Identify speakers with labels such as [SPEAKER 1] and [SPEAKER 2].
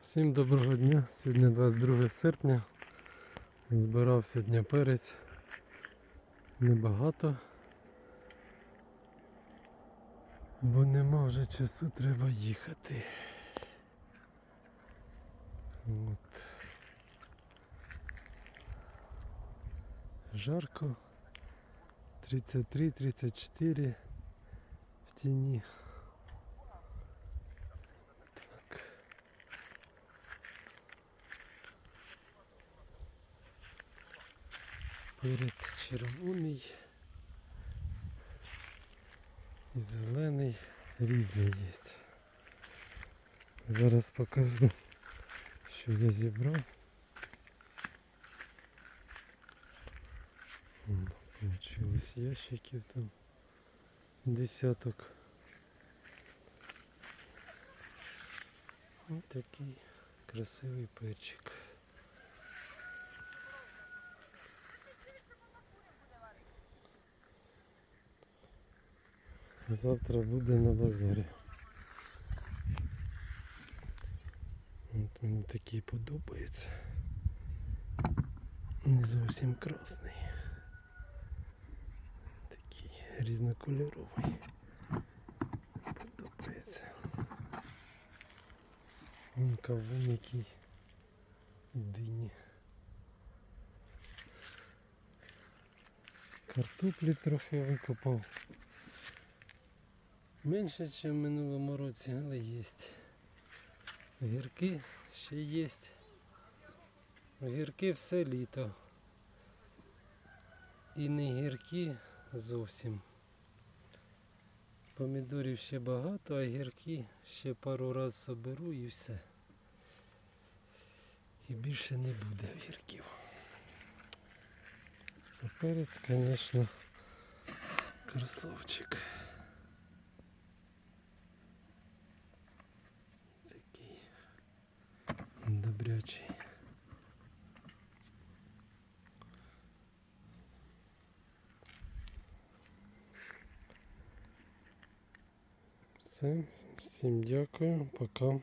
[SPEAKER 1] Всім доброго дня. Сьогодні 22 серпня. Збирав сьогодні перець. Небагато. Бо нема вже часу, треба їхати. От. Жарко. 33-34 в тіні. Перець червоний і зелений різний є. Зараз покажу, що я зібрав. Получилось ящиків там десяток. Ось такий красивий перчик. Завтра буде на базарі. От мені такий подобається. Не зовсім красний. Такий різнокольоровий. Подобається. Вон кавун який дині. Картоплі трохи викопав. Менше, ніж в минулому році, але є. Огірки ще є. Огірки все літо. І не гірки зовсім. Помідорів ще багато, а гірки ще пару раз соберу і все. І більше не буде огірків. А перець, звісно, красавчик. Такий добрячий. Все, всім дякую, пока.